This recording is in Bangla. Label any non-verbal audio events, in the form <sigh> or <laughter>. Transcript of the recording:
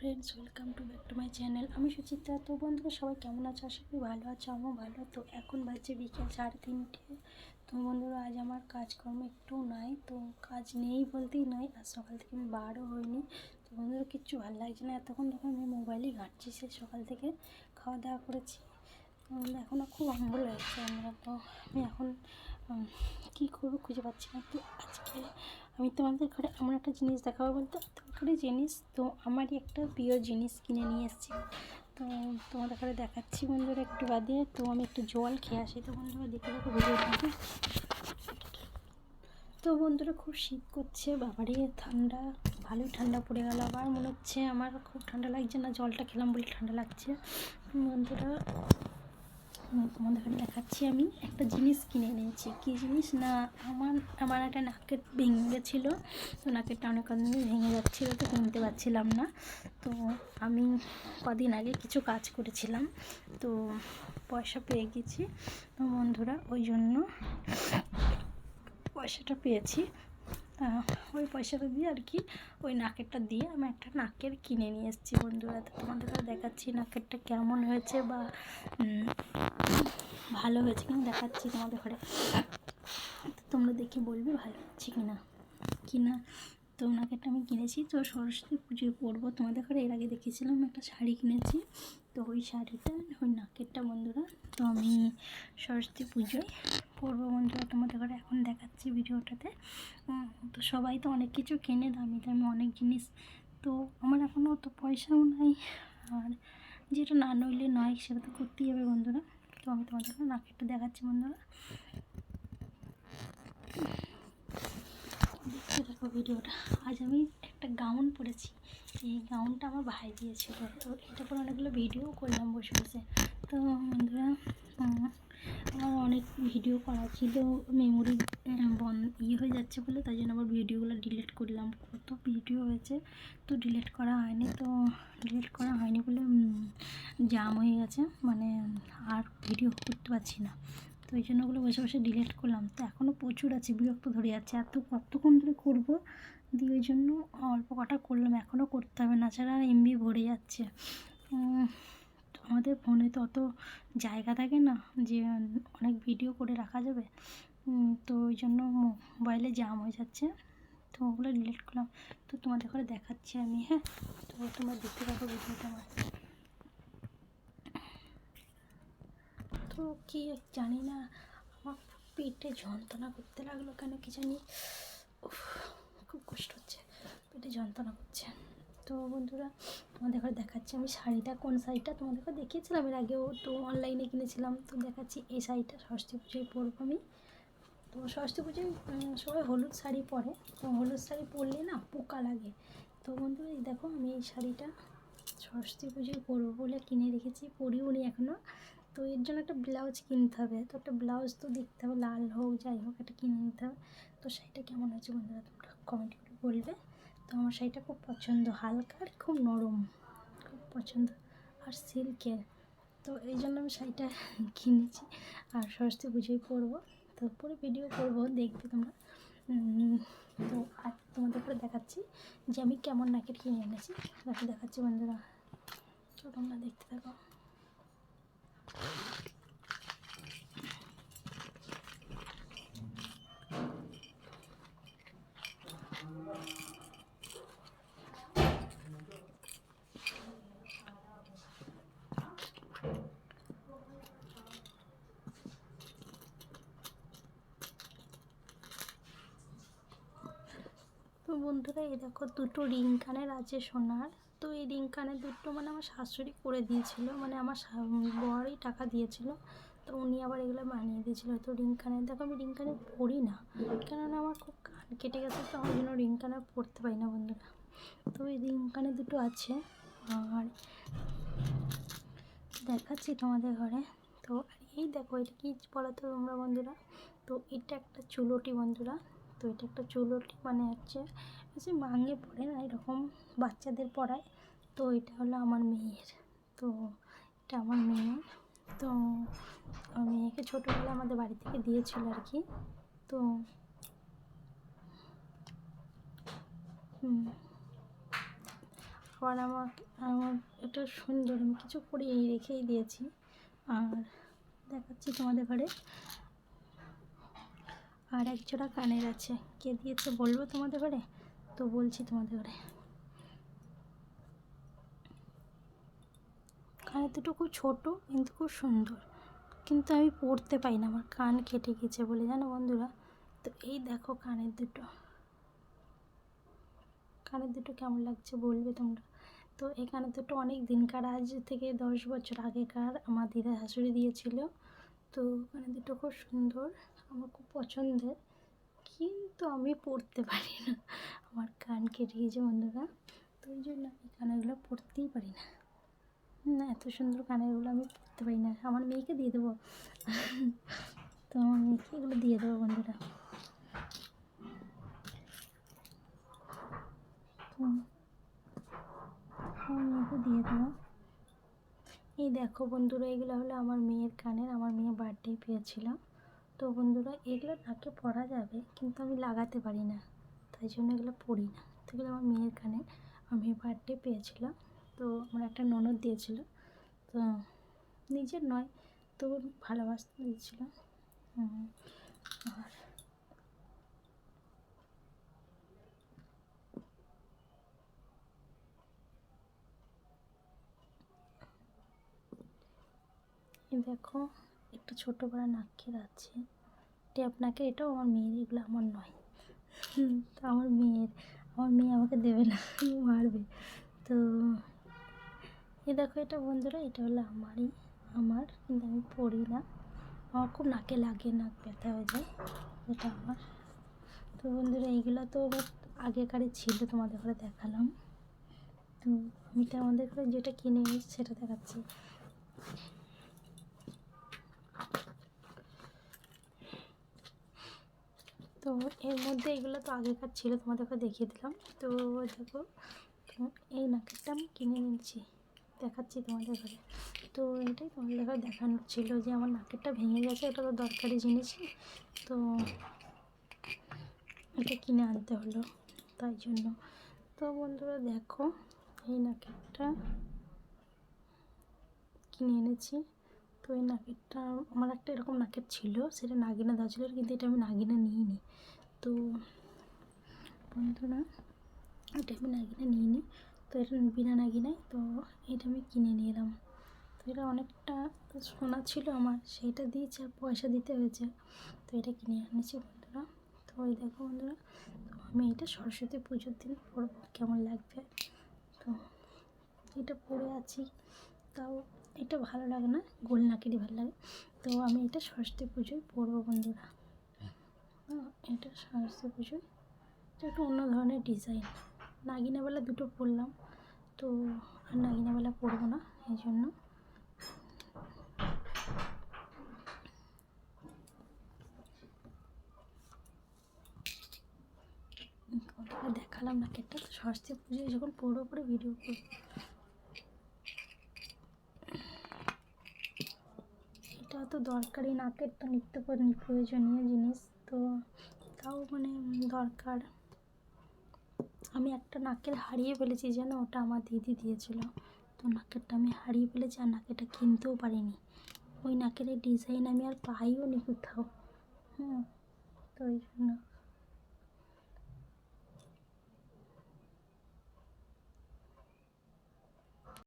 Friends welcome to back to my channel আমি সুচিত্রা। তো বন্ধুরা, সবাই কেমন আছো? আশা করি ভালো আছো, আমিও ভালো। তো এখন বাজছে বিকেল সাড়ে তিনটে। তো বন্ধুরা, আজ আমার কাজকর্ম একটু নাই, তো কাজ নেই বলতেই নাই। আর সকাল থেকে আমি বারও হয়নি তো বন্ধুরা, কিচ্ছু ভালো লাগছে না। এতক্ষণ তখন আমি মোবাইলই ঘাঁটছি সে সকাল থেকে। খাওয়া দাওয়া করেছি এখনও খুব অম্বল লাগছে আমরা। তো আমি এখন কী করব খুঁজে পাচ্ছি না। তো আজকে আমি তোমাদের ঘরে এমন একটা জিনিস দেখাবো বলতে দরকারি জিনিস? তো আমারই একটা প্রিয় জিনিস কিনে নিয়ে এসেছি। তো তোমাদের ঘরে দেখাচ্ছি বন্ধুরা একটু বাদে। তো আমি একটু জল খেয়ে আসি। তো বন্ধুরা দেখে দেখো ভিডিওটাকে তো বন্ধুরা খুব শীত করছে বাবারই ঠান্ডা, ভালোই ঠান্ডা পড়ে গেল আবার। মনে হচ্ছে আমার খুব ঠান্ডা লাগছে না, জলটা খেলাম বলে ঠান্ডা লাগছে। বন্ধুরা তোমাদের দেখাচ্ছি আমি। একটা জিনিস কিনে নিয়েছি কী জিনিস? না, আমার আমার একটা নাকের ভেঙে গেছিল। তো নাকেরটা অনেক দিন ভেঙে যাচ্ছিল, তো কিনতে পারছিলাম না। তো আমি কদিন আগে কিছু কাজ করেছিলাম। তো পয়সা পেয়ে গেছি। তো বন্ধুরা, ওই জন্য পয়সাটা পেয়েছি। ওই পয়সাটা দিয়ে আর কি, ওই নাকেরটা দিয়ে আমি একটা নাকের কিনে নিয়ে এসেছি বন্ধুরা। তো তোমাদের দেখাচ্ছি নাকেরটা কেমন হয়েছে বা ভালো হয়েছে কিনা দেখাচ্ছি তোমাদের ঘরে। তোমরা দেখে বলবে ভালো হচ্ছে কিনা। কিনা, তো নাকেরটা আমি কিনেছি, তো সরস্বতী পুজোয় পরবো তোমাদের ঘরে। এর আগে দেখেছিলাম একটা শাড়ি কিনেছি, তো ওই শাড়িটা, ওই নাকেরটা বন্ধুরা, তো আমি সরস্বতী পুজোয় পরবো বন্ধুরা তোমাদের ঘরে এখন দেখাচ্ছি ভিডিওটাতে। তো সবাই তো অনেক কিছু কেনে, দামি দামি অনেক জিনিস। তো আমার এখনও অত পয়সাও নাই। আর যেটা না নইলে নয়, সেটা তো করতেই হবে বন্ধুরা। তো আমি তোমাদেরকে নাকেরটা দেখাচ্ছি বন্ধুরা। দেখতে দেখো ভিডিওটা। আজ আমি একটা গাউন পরেছি। এই গাউনটা আমার ভাই দিয়েছিল। তো এটা পরে অনেকগুলো ভিডিও করলাম বসে বসে। তো বন্ধুরা আমার অনেক ভিডিও করা ছিল মেমোরি বন্ধ ইয়ে হয়ে যাচ্ছে বলে তাই জন্য আবার ভিডিওগুলো ডিলিট করলাম। কত ভিডিও হয়েছে, তো ডিলিট করা হয়নি, তো ডিলিট করা হয়নি বলে জাম হয়ে গেছে মানে আর ভিডিও করতে পারছি না। তো এই জন্য ওগুলো বসে বসে ডিলিট করলাম। তো এখনও প্রচুর আছে, বিরক্ত ধরে যাচ্ছে, এত, কতক্ষণ ধরে করব? দিয়ে ওই জন্য অল্প কটা করলাম এখনও করতে হবে, না ছাড়া এমবি ভরে যাচ্ছে। আমাদের ফোনে তো অত জায়গা থাকে না যে অনেক ভিডিও করে রাখা যাবে। তো ওই জন্য মোবাইলে জাম হয়ে যাচ্ছে। তো ওগুলো ডিলিট করলাম। তো তোমাদের ঘরে দেখাচ্ছি আমি হ্যাঁ? তো তোমরা দেখতে পাবো ভিডিওটা আমার। তো কি জানি না, আমার পেটে যন্ত্রণা করতে লাগল কেন কি জানি। খুব কষ্ট হচ্ছে, পেটে যন্ত্রণা করছে। তো বন্ধুরা, তোমাদের ঘরে দেখাচ্ছি আমি শাড়িটা, কোন শাড়িটা? তোমাদের ঘরে দেখিয়েছিলাম, এর আগেও তো অনলাইনে কিনেছিলাম। তো দেখাচ্ছি এই শাড়িটা সরস্বতী পুজোয় পরবো আমি। তো সরস্বতী পুজোয় সবাই হলুদ শাড়ি পরে। তো হলুদ শাড়ি পরলে না পোকা লাগে। তো বন্ধুরা, এই দেখো আমি এই শাড়িটা সরস্বতী পুজোয় পরবো বলে কিনে রেখেছি পরিও নি এখনও তো এর জন্য একটা ব্লাউজ কিনতে হবে। তো একটা ব্লাউজ তো দেখতে হবে, লাল হোক, যাই হোক, একটা কিনে নিতে হবে। তো শাড়িটা কেমন হয়েছে বন্ধুরা, তোমরা কমেন্ট করে বলবে। তো আমার শাড়িটা খুব পছন্দ, হালকা আর খুব নরম, খুব পছন্দ। আর সিল্কের, তো এই জন্য আমি শাড়িটা <laughs> কিনেছি। আর সরস্বতী পুজোয় পরবো, তো ভিডিও করব, দেখবে তোমরা। তো আর তোমাদের করে দেখাচ্ছি যে আমি কেমন নাকের কিনে এনেছি। দেখো দেখাচ্ছি বন্ধুরা। তো তোমরা দেখতে থাকো তো বন্ধুরা, এই দেখো দুটো রিং কানের আছে সোনার। তো এই রিং কানের দুটো মানে আমার শাশুড়ি করে দিয়েছিল মানে আমার বরই টাকা দিয়েছিল। তো উনি আবার এগুলো বানিয়ে দিয়েছিল। তো রিং কানের দেখো আমি রিং কানে পড়ি না, কেননা আমার খুব কান কেটে গেছে, তো আমার জন্য রিং কানের পরতে পারি না বন্ধুরা। তো এই রিং কানের দুটো আছে, আর দেখাচ্ছি তোমাদের ঘরে। তো আর এই দেখো, এটা কী বলো তো তোমরা বন্ধুরা? তো এটা একটা চুলোটি বন্ধুরা। তো এটা একটা চুলোটি মানে হচ্ছে হচ্ছে মাঙে পড়ে না, এরকম বাচ্চাদের পড়ায়। তো এটা হলো আমার মেয়ের। তো এটা আমার মেয়ের তো আমার মেয়েকে ছোটোবেলা আমাদের বাড়ি থেকে দিয়েছিল আর কি। তো পর আমাকে আমার এটা সুন্দর, আমি কিছু পরে রেখেই দিয়েছি। আর দেখাচ্ছি তোমাদের ঘরে। আর এক জোড়া কানের আছে। কে দিয়েছে বলব তোমাদের ঘরে? তো বলছি তোমাদের ঘরে কানের দুটো খুব ছোটো, কিন্তু খুব সুন্দর। কিন্তু আমি পরতে পাই না, আমার কান কেটে গেছে বলে, জানো বন্ধুরা? তো এই দেখো কানের দুটো। কানের দুটো কেমন লাগছে বলবে তোমরা? তো এই কানের দুটো অনেক দিনকার, আজ থেকে দশ বছর আগেকার আমার দিদা শাশুড়ি দিয়েছিল। তো কানের দুটো খুব সুন্দর, আমার খুব পছন্দের। কিন্তু আমি পরতে পারি না। আমার কান কেটে গেছে বন্ধুরা। তো ওই জন্য আমি কানেরগুলো পরতেই পারি না। না, এত সুন্দর কানেরগুলো আমি পরতে পারি না। আমার মেয়েকে দিয়ে দেবো। তো আমার মেয়েকে এগুলো দিয়ে দেবো বন্ধুরা। আমার মেয়েকে দিয়ে দেবো। এই দেখো বন্ধুরা, এগুলো হলো আমার মেয়ের কানের। আমার মেয়ে বার্থডে পেয়েছিলাম তো বন্ধুরা, এগুলো নাকে পরা যাবে, কিন্তু আমি লাগাতে পারি না। তাই জন্য এগুলো পরি না। তো এগুলো আমার মেয়ের কানে। আমি বার্থডে পেয়েছিলাম, তো আমার একটা ননদ দিয়েছিল। তো নিজের নয় তো ভালোবাসতে দিয়েছিল আর দেখো একটা ছোটো বড় নাকের আছে। ট্যাপ নাকের এটাও আমার মেয়ের, এগুলো আমার নয়। তো আমার মেয়ের, আমার মেয়ে আমাকে দেবে না, মারবে। তো এই দেখো এটা বন্ধুরা, এটা হলো আমারই, আমার, কিন্তু আমি পড়ি না। আমার খুব নাকে লাগে, নাক ব্যথা হয়ে যায়, এটা আমার। তো বন্ধুরা, এইগুলো তো আগেকারই ছিল, তোমাদের ঘরে দেখালাম। তো আমি তো আমাদের ঘরে যেটা কিনে এনেছি সেটা দেখাচ্ছি। তো এর মধ্যে এগুলো তো আগেকার ছিল তোমাদেরকে দেখিয়ে দিলাম। তো দেখো, এই নাকেরটা আমি কিনে নিয়েছি, দেখাচ্ছি তোমাদের ঘরে। তো এটাই তোমাদের ঘরে দেখানোর ছিল যে আমার নাকেরটা ভেঙে গেছে, এটা তো দরকারি জিনিস। তো এটা কিনে আনতে হলো, তাই জন্য। তো বন্ধুরা দেখো, এই নাকেরটা কিনে এনেছি। তো এই নাকেরটা আমার একটা এরকম নাকের ছিল, সেটা নাগিনা দেওয়া ছিল কিন্তু এটা আমি নাগিনা নিইনি। তো বন্ধুরা, এটা আমি নাগিনা নিইনি। তো এটা বিনা নাগিনায় তো এটা আমি কিনে নিয়ে এলাম তো এটা অনেকটা সোনা ছিল আমার সেইটা দিয়েছে আর পয়সা দিতে হয়েছে। তো এটা কিনে এনেছি বন্ধুরা। তো ওই দেখো বন্ধুরা, তো আমি এটা সরস্বতী পুজোর দিন পরবো, কেমন লাগবে? তো এটা পরে আছি, তাও এটা ভালো লাগে না গোল নাকেরই ভালো লাগে। তো আমি এটা সরস্বতী পুজোয় পরবো বন্ধুরা। এটা সরস্বতী পুজোয়। এটা একটু অন্য ধরনের ডিজাইন নাগিনাবেলা দুটো পরলাম, তো আর নাগিনাবেলা পরবো না, এই জন্য। দেখালাম নাকেরটা তো সরস্বতী পুজোয় যখন পরবো পরে ভিডিও করব। এটা তো দরকারি নাকের তো নিত্য প্রয়োজনীয় জিনিস, তো তাও মানে দরকার। আমি একটা নাকের হারিয়ে ফেলেছি যেন ওটা আমার দিদি দিয়েছিল। তো নাকেরটা আমি হারিয়ে ফেলেছি আর নাকেরটা কিনতেও পারিনি। ওই নাকের ডিজাইন আমি আর পাইও নি কোথাও। হ্যাঁ তো ওই জন্য।